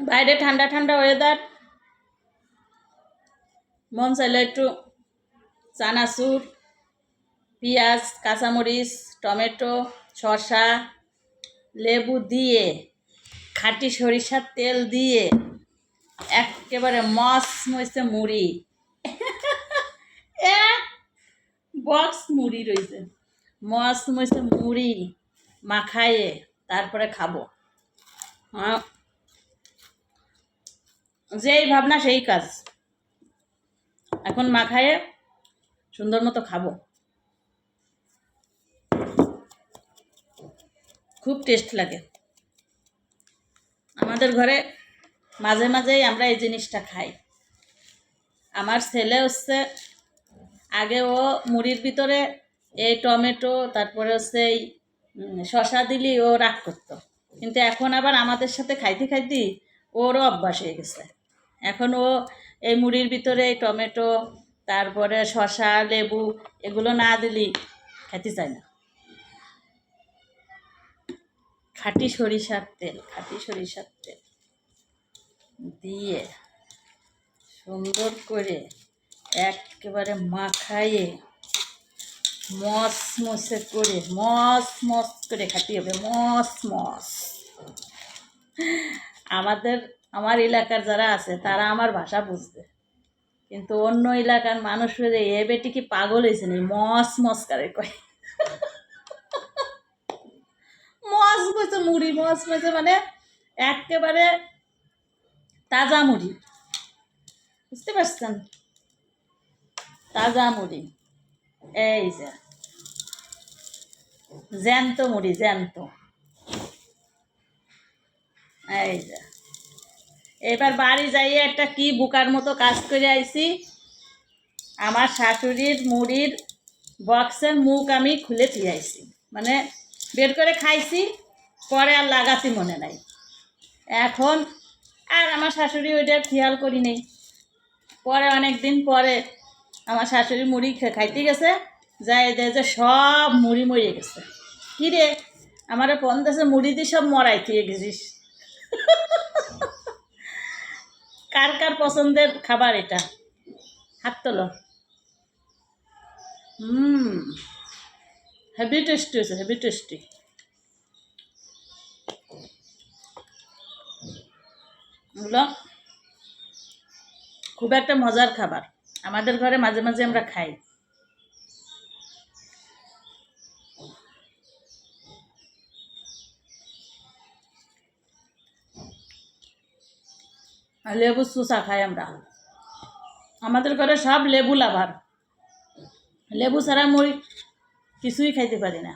বাইরে ঠান্ডা ঠান্ডা ওয়েদার মন চাইলে একটু চানাচুর, পেঁয়াজ, কাঁচামরিচ, টমেটো, শসা, লেবু দিয়ে, খাঁটি সরিষার তেল দিয়ে, একেবারে মস মইছে মুড়ি। এক বক্স মুড়ি রয়েছে মস মইছে মুড়ি মাখায়ে তারপরে খাব। হ্যাঁ যেই ভাবনা, সেই কাজ। এখন মা মাখায়ে সুন্দর মতো খাব। খুব টেস্ট লাগে। আমাদের ঘরে মাঝে মাঝেই আমরা এই জিনিসটা খাই। আমার ছেলে হচ্ছে, আগে ও মুড়ির ভিতরে এই টমেটো, তারপরে হচ্ছে এই শসা দিলি ও রাগ করতো। কিন্তু এখন আবার আমাদের সাথে খাইতে খাইতে ওরও অভ্যাস হয়ে গেছে। এখন ও এই মুড়ির ভিতরে টমেটো, তারপরে শসা, লেবু এগুলো না দিলি খেতে চায় না। খাঁটি সরিষার তেল, খাটি সরিষার তেল দিয়ে সুন্দর করে একেবারে মাখাইয়ে মস মসে করে মস মস করে খাতে হবে মস মস আমাদের আমার এলাকার যারা আছে, তারা আমার ভাষা বুঝবে কিন্তু অন্য এলাকার মানুষ হয়ে এ বেটি কি পাগল হয়েছে নি মস মস করে কয়। মস বলছে মুড়ি, মস বলছে মানে একেবারে তাজা মুড়ি। বুঝতে পারছেন? তাজা মুড়ি। এই যে। জ্যান্ত মুড়ি, জ্যান্ত। এই যে। এবার বাড়ি যাইয়ে একটা কি বুকার মতো কাজ করে আইছি। আমার শাশুড়ির, মুড়ির বক্সের মুখ আমি খুলে দিয়ে মানে বের করে খাইছি, পরে আর লাগাতে মনে নাই। এখন আর আমার শাশুড়ি ওইটা খেয়াল করি নেই। পরে অনেক দিন পরে আমার শাশুড়ি মুড়ি খাইতে গেছে, যাই যে সব মুড়ি মরিয়ে গেছে। কী রে? আমার পন্দাসে মুড়ি দিয়ে সব মরাই দিয়ে গেছিস কার কার পছন্দের খাবার এটা? হাত তোলো। হুম হেভি টেস্টি হয়েছে হেভি টেস্টি খুব একটা মজার খাবার। আমাদের ঘরে মাঝে মাঝে আমরা খাই। লেবু চুষা খাই আমরা। আমাদের ঘরে সব লেবু লাভার। লেবু ছাড়া মুড়ি কিছুই খাইতে পারি না।